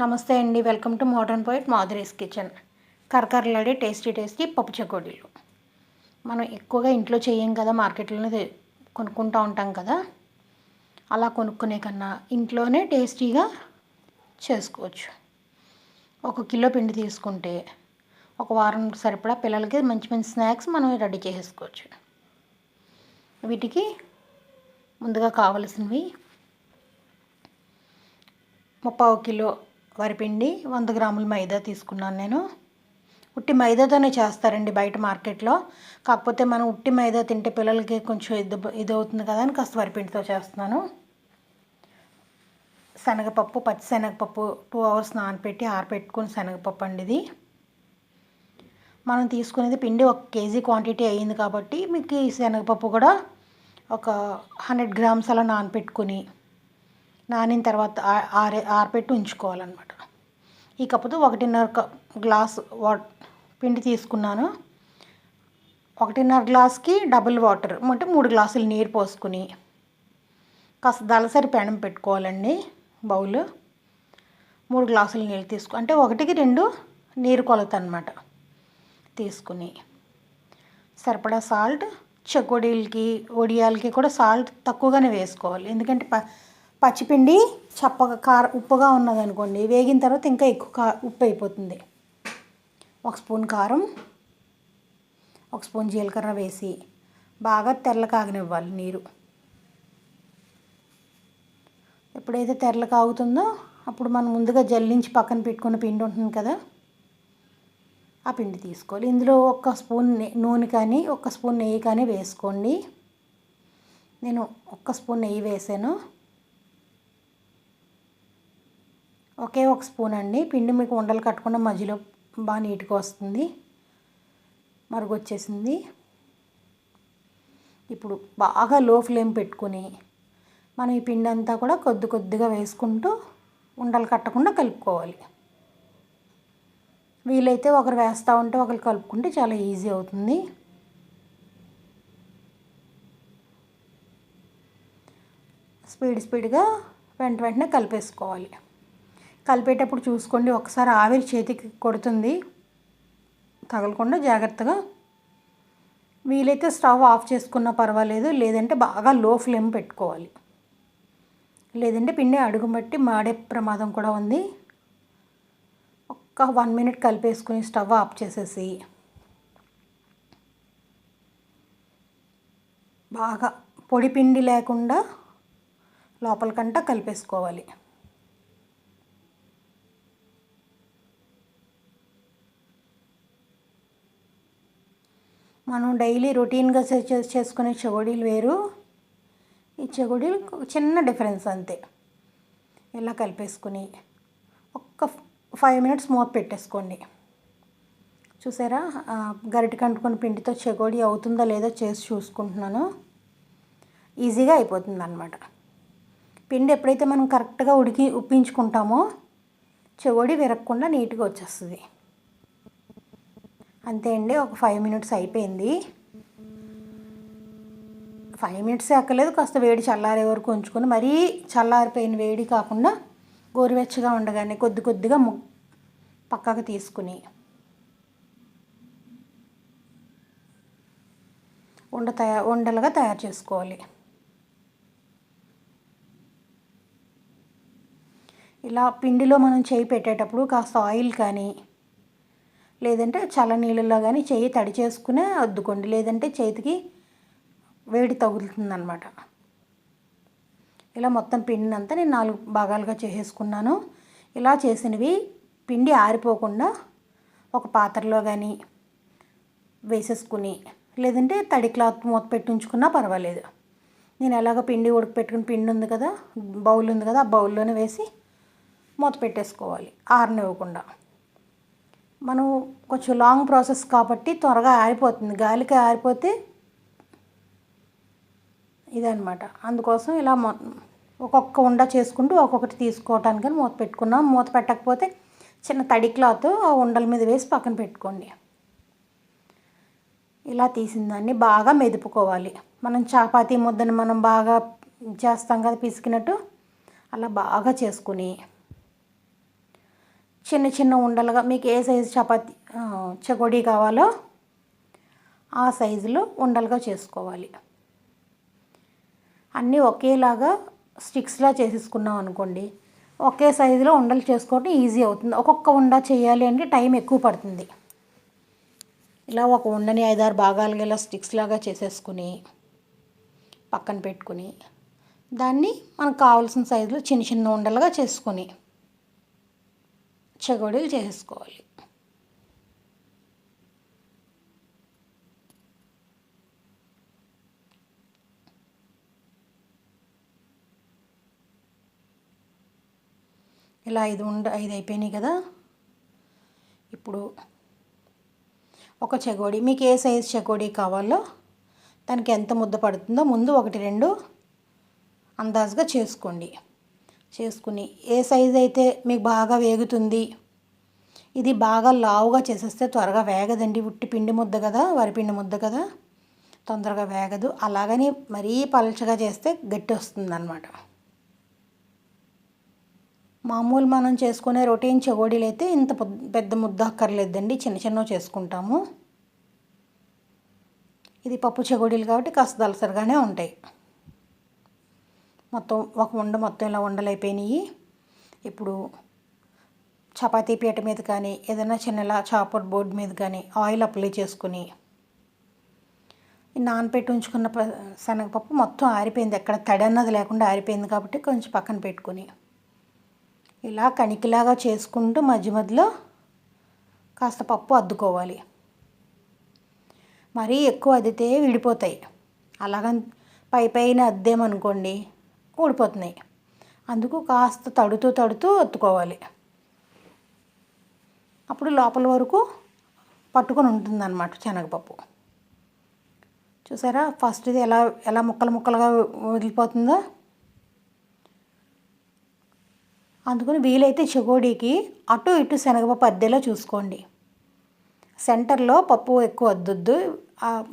నమస్తే అండి. Welcome to modern poet Madhuri's kitchen. కరకరలాడే టేస్టీ టేస్టీ పప్పు చెకోడీలు. మనం ఎక్కువగా ఇంట్లో చేయం కదా మార్కెట్లోనే కొనుక్కుంటూ ఉంటాం కదా. అలా కొనుక్కునే కన్నా ఇంట్లోనే టేస్టీగా చేసుకోవచ్చు. ఒక కిలో పిండి తీసుకుంటే ఒక వారం సరిపడా పిల్లలకి మంచి మంచి స్నాక్స్ మనం రెడీ చేసుకోవచ్చు. వీటికి ముందుగా కావలసినవి ముప్పావు కిలో వరిపిండి వంద గ్రాముల మైదా తీసుకున్నాను నేను. ఉట్టి మైదాతోనే చేస్తారండి బయట మార్కెట్లో. కాకపోతే మనం ఉట్టి మైదా తింటే పిల్లలకి కొంచెం ఇది ఇది అవుతుంది కదా అని కాస్త వరిపిండితో చేస్తున్నాను. శనగపప్పు పచ్చి శనగపప్పు టూ అవర్స్ నానపెట్టి ఆరపెట్టుకుని శనగపప్పు అండి ఇది. మనం తీసుకునేది పిండి ఒక కేజీ క్వాంటిటీ అయ్యింది కాబట్టి మీకు ఈ శనగపప్పు కూడా ఒక హండ్రెడ్ గ్రామ్స్ అలా నానపెట్టుకుని నానిన తర్వాత ఆరే ఆరపెట్టి ఉంచుకోవాలన్నమాట. ఈ కప్పుతో ఒకటిన్నర గ్లాస్ వా పిండి తీసుకున్నాను. ఒకటిన్నర గ్లాస్కి డబుల్ వాటర్ అంటే మూడు గ్లాసులు నీరు పోసుకుని కాస్త దలసరి పెనం పెట్టుకోవాలండి బౌల్. మూడు గ్లాసులు నీళ్ళు తీసుకు అంటే ఒకటికి రెండు నీరు కొలత అనమాట తీసుకుని. సరిపడా సాల్ట్ చెకోడీలకి ఒడియాలకి కూడా సాల్ట్ తక్కువగానే వేసుకోవాలి. ఎందుకంటే ప పచ్చిపిండి చప్పగా కార ఉప్పుగా ఉన్నదనుకోండి వేగిన తర్వాత ఇంకా ఎక్కువ కా ఉప్పు అయిపోతుంది. ఒక స్పూన్ కారం ఒక స్పూన్ జీలకర్ర వేసి బాగా తెల్ల కాగనివ్వాలి నీరు. ఎప్పుడైతే తెరలు కాగుతుందో అప్పుడు మనం ముందుగా జల్లించి పక్కన పెట్టుకున్న పిండి ఉంటుంది కదా ఆ పిండి తీసుకోవాలి. ఇందులో ఒక స్పూన్ నూనె కానీ ఒక స్పూన్ నెయ్యి కానీ వేసుకోండి. నేను ఒక్క స్పూన్ నెయ్యి వేసాను. ఒకే ఒక స్పూన్ అండి. పిండి మీకు ఉండలు కట్టకుండా మధ్యలో బాగా నీట్గా వస్తుంది. మరుగు వచ్చేసింది. ఇప్పుడు బాగా లో ఫ్లేమ్ పెట్టుకుని మనం ఈ పిండి అంతా కూడా కొద్ది కొద్దిగా వేసుకుంటూ ఉండలు కట్టకుండా కలుపుకోవాలి. వీలైతే ఒకరు వేస్తూ ఉంటే ఒకరు కలుపుకుంటే చాలా ఈజీ అవుతుంది. స్పీడ్ స్పీడ్గా వెంట వెంటనే కలిపేసుకోవాలి. కలిపేటప్పుడు చూసుకోండి. ఒకసారి ఆవిరి చేతికి కొడుతుంది. తగలకుండా జాగ్రత్తగా వీలైతే స్టవ్ ఆఫ్ చేసుకున్నా పర్వాలేదు. లేదంటే బాగా లో ఫ్లేమ్ పెట్టుకోవాలి. లేదంటే పిండి అడుగుబట్టి మాడే ప్రమాదం కూడా ఉంది. ఒక్క వన్ మినిట్ కలిపేసుకుని స్టవ్ ఆఫ్ చేసేసి బాగా పొడి పిండి లేకుండా లోపలికంటా కలిపేసుకోవాలి. మనం డైలీ రొటీన్గా చేసుకునే చెగుడీలు వేరు. ఈ చెగుడీలు చిన్న డిఫరెన్స్ అంతే. ఇలా కలిపేసుకుని ఒక్క ఫైవ్ మినిట్స్ మూత పెట్టేసుకోండి. చూసారా? గరిట గరిటె పిండితో చెగోడి అవుతుందా లేదో చేసి చూసుకుంటున్నాను. ఈజీగా అయిపోతుంది అనమాట పిండి ఎప్పుడైతే మనం కరెక్ట్గా ఉడికి ఉప్పించుకుంటామో చెగోడి విరగకుండా నీట్గా వచ్చేస్తుంది. అంతే అండి ఒక ఫైవ్ మినిట్స్ అయిపోయింది. ఫైవ్ మినిట్స్ ఎక్కలేదు కాస్త వేడి చల్లారే వరకు ఉంచుకొని మరీ చల్లారిపోయిన వేడి కాకుండా గోరువెచ్చగా ఉండగానే కొద్ది కొద్దిగా ము పక్కకు తీసుకుని. ఉండ తయా ఉండలుగా తయారు చేసుకోవాలి. ఇలా పిండిలో మనం చేయి పెట్టేటప్పుడు కాస్త ఆయిల్ కానీ లేదంటే చల్ల నీళ్ళలో కానీ చెయ్యి తడి చేసుకునే అద్దుకోండి. లేదంటే చేతికి వేడి తగులుతుంది అనమాట ఇలా మొత్తం పిండినంత నేను నాలుగు భాగాలుగా చేసేసుకున్నాను. ఇలా చేసినవి పిండి ఆరిపోకుండా ఒక పాత్రలో కానీ వేసేసుకుని లేదంటే తడి క్లాత్ మూత పెట్టించుకున్నా పర్వాలేదు. నేను ఎలాగ పిండి ఉడకపెట్టుకుని పిండి ఉంది కదా బౌల్ ఉంది కదా ఆ బౌల్లోనే వేసి మూత పెట్టేసుకోవాలి ఆరనివ్వకుండా. మనం కొంచెం లాంగ్ ప్రాసెస్ కాబట్టి త్వరగా ఆరిపోతుంది. గాలికి ఆరిపోతే ఇదనమాట అందుకోసం ఇలా ఒక్కొక్క ఉండ చేసుకుంటూ ఒక్కొక్కటి తీసుకోవటానికి మూత పెట్టుకున్నాం. మూత పెట్టకపోతే చిన్న తడి క్లాత్ ఆ ఉండల మీద వేసి పక్కన పెట్టుకోండి. ఇలా తీసిన దాన్ని బాగా మెదుపుకోవాలి. మనం చపాతీ ముద్దని మనం బాగా చేస్తాం కదా పిసికినట్టు. అలా బాగా చేసుకుని చిన్న చిన్న ఉండలుగా మీకు ఏ సైజు చపాతి చకోడీ కావాలో ఆ సైజులో ఉండలుగా చేసుకోవాలి. అన్నీ ఒకేలాగా స్టిక్స్లా చేసేసుకున్నాం అనుకోండి ఒకే సైజులో ఉండలు చేసుకోవడం ఈజీ అవుతుంది. ఒక్కొక్క ఉండ చేయాలి అంటే టైం ఎక్కువ పడుతుంది. ఇలా ఒక ఉండని ఐదారు భాగాలుగా ఇలా స్టిక్స్ లాగా చేసేసుకుని పక్కన పెట్టుకుని దాన్ని మనకు కావాల్సిన సైజులో చిన్న చిన్న ఉండలుగా చేసుకొని చెగోడీలు చేసుకోవాలి. ఇలా ఐదు ఉండ ఐదు అయిపోయినాయి కదా. ఇప్పుడు ఒక చెగోడి మీకు ఏ సైజు చెగోడి కావాలో దానికి ఎంత ముద్ద పడుతుందో ముందు ఒకటి రెండు అందాజుగా చేసుకోండి. చేసుకుని. ఏ సైజు అయితే మీకు బాగా వేగుతుంది ఇది బాగా లావుగా చేసేస్తే త్వరగా వేగదండి. ఉట్టి పిండి ముద్ద కదా వరిపిండి ముద్ద కదా తొందరగా వేగదు. అలాగని మరీ పలచగా చేస్తే గట్టి వస్తుంది అన్నమాట మామూలు మనం చేసుకునే రొటీన్ చెగోడీలు అయితే ఇంత పెద్ద ముద్ద అక్కర్లేదండి. చిన్న చిన్నవి చేసుకుంటాము. ఇది పప్పు చెగోడీలు కాబట్టి కాస్త దలసరిగానే ఉంటాయి. మొత్తం ఒక ఉండ మొత్తం ఇలా ఉండలైపోయినాయి ఇప్పుడు చపాతీ పీట మీద కానీ ఏదైనా చిన్నలా చాపర్ బోర్డు మీద కానీ ఆయిల్ అప్లై చేసుకుని నానపెట్టి ఉంచుకున్న శనగపప్పు మొత్తం ఆరిపోయింది. ఎక్కడ తడి అన్నది లేకుండా ఆరిపోయింది కాబట్టి కొంచెం పక్కన పెట్టుకుని ఇలా కణికిలాగా చేసుకుంటూ మధ్య మధ్యలో కాస్త పప్పు అద్దుకోవాలి. మరీ ఎక్కువ అద్దితే విడిపోతాయి. అలాగ పై పైన అద్దేమనుకోండి ఊడిపోతున్నాయి. అందుకు కాస్త తడుతూ తడుతూ ఒత్తుకోవాలి. అప్పుడు లోపల వరకు పట్టుకొని ఉంటుందన్నమాట శనగపప్పు. చూసారా? ఫస్ట్ ఇది ఎలా ఎలా ముక్కలు ముక్కలుగా వదిలిపోతుందో? అందుకని వీలైతే చెగోడీకి అటు ఇటు శనగపప్పు అద్దెలో చూసుకోండి. సెంటర్లో పప్పు ఎక్కువ వద్దొద్దు.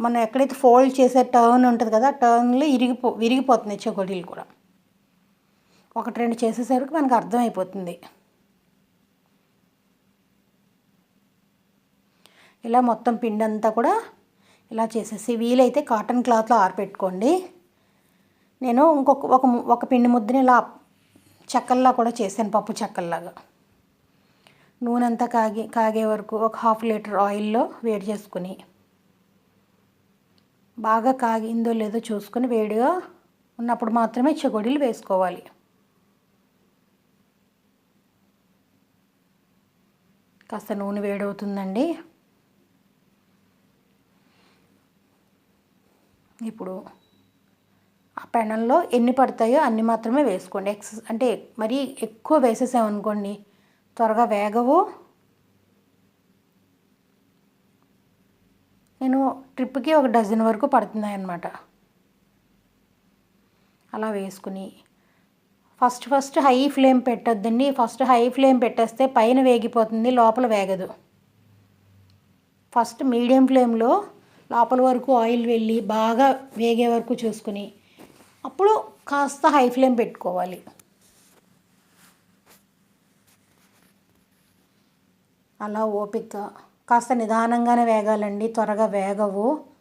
మనం ఎక్కడైతే ఫోల్డ్ చేసే టర్న్ ఉంటుంది కదా టర్న్లో ఇరిగిపో విరిగిపోతున్నాయి చెగోడీలు కూడా. ఒకటి రెండు చేసేసరికి మనకు అర్థమైపోతుంది. ఇలా మొత్తం పిండి అంతా కూడా ఇలా చేసేసి వీలైతే కాటన్ క్లాత్లో ఆరపెట్టుకోండి. నేను ఇంకొక ఒక ఒక పిండి ముద్దని ఇలా చెక్కల్లా కూడా చేశాను పప్పు చెక్కల్లాగా. నూనె అంతా కాగి కాగే వరకు ఒక హాఫ్ లీటర్ ఆయిల్లో వేడి చేసుకుని బాగా కాగిందో లేదో చూసుకొని వేడిగా ఉన్నప్పుడు మాత్రమే చెగొడీలు వేసుకోవాలి. కాస్త నూనె వేడవుతుందండి. ఇప్పుడు ఆ పెనంలో ఎన్ని పడతాయో అన్ని మాత్రమే వేసుకోండి. ఎక్స్ అంటే మరీ ఎక్కువ వేసేసామనుకోండి త్వరగా వేగవు. నేను ట్రిప్కి ఒక డజన్ వరకు పడుతున్నాయి అన్నమాట అలా వేసుకుని ఫస్ట్ ఫస్ట్ హై ఫ్లేమ్ పెట్టొద్దండి. ఫస్ట్ హై ఫ్లేమ్ పెట్టేస్తే పైన వేగిపోతుంది లోపల వేగదు. ఫస్ట్ మీడియం ఫ్లేమ్లో లోపల వరకు ఆయిల్ వెళ్ళి బాగా వేగే వరకు చూసుకుని అప్పుడు కాస్త హై ఫ్లేమ్ పెట్టుకోవాలి. అలా ఓపిక. కాస్త నిదానంగానే వేగాలండి. త్వరగా వేగవు.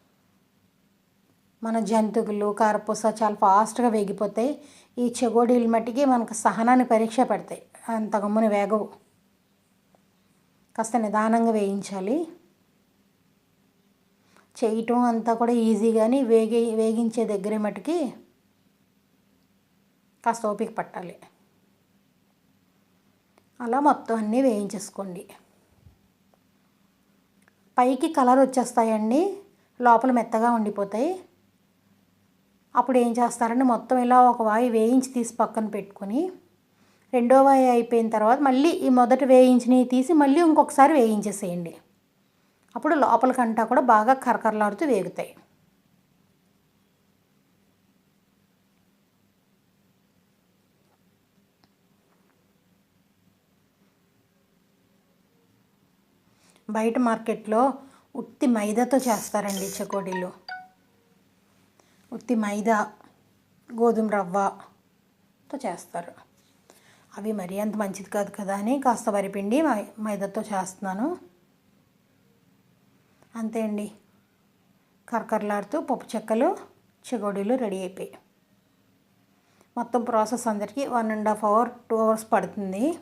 మన జంతువులు కారపూస చాలా ఫాస్ట్గా వేగిపోతాయి. ఈ చెగోడీలు మట్టికి మనకు సహనాన్ని పరీక్ష పెడతాయి. అంత గమ్మున వేగవు. కాస్త నిదానంగా వేయించాలి. చేయటం అంతా కూడా ఈజీ కానీ వేగి వేగించే దగ్గరే మటుకి కాస్త ఓపిక పట్టాలి. అలా మొత్తం అన్నీ వేయించేసుకోండి. పైకి కలర్ వచ్చేస్తాయండి. లోపల మెత్తగా ఉండిపోతాయి. అప్పుడు ఏం చేస్తారంటే మొత్తం ఇలా ఒక వాయి వేయించి తీసి పక్కన పెట్టుకొని రెండో వాయి అయిపోయిన తర్వాత మళ్ళీ ఈ మొదట వేయించినవి తీసి మళ్ళీ ఇంకొకసారి వేయించేసేయండి. అప్పుడు లోపలికంటా కూడా బాగా కరకరలాడుతూ వేగుతాయి. బయట మార్కెట్లో ఉత్తి మైదాతో చేస్తారండి చకోడీలు. ఉత్తి మైదా గోధుమ రవ్వతో చేస్తారు. అవి మరీ అంత మంచిది కాదు కదా అని కాస్త వరిపిండి మై- మైదాతో చేస్తున్నాను. అంతే అండి. కరకరలాడుతూ పప్పు చెక్కలు చెగోడీలు రెడీ అయిపోయాయి మొత్తం ప్రాసెస్ అందరికీ one and half hour two hours పడుతుంది.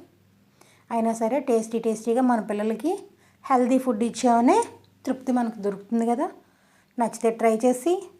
అయినా సరే టేస్టీ టేస్టీగా మన పిల్లలకి హెల్తీ ఫుడ్ ఇచ్చామనే తృప్తి మనకు దొరుకుతుంది కదా. నచ్చితే ట్రై చేసి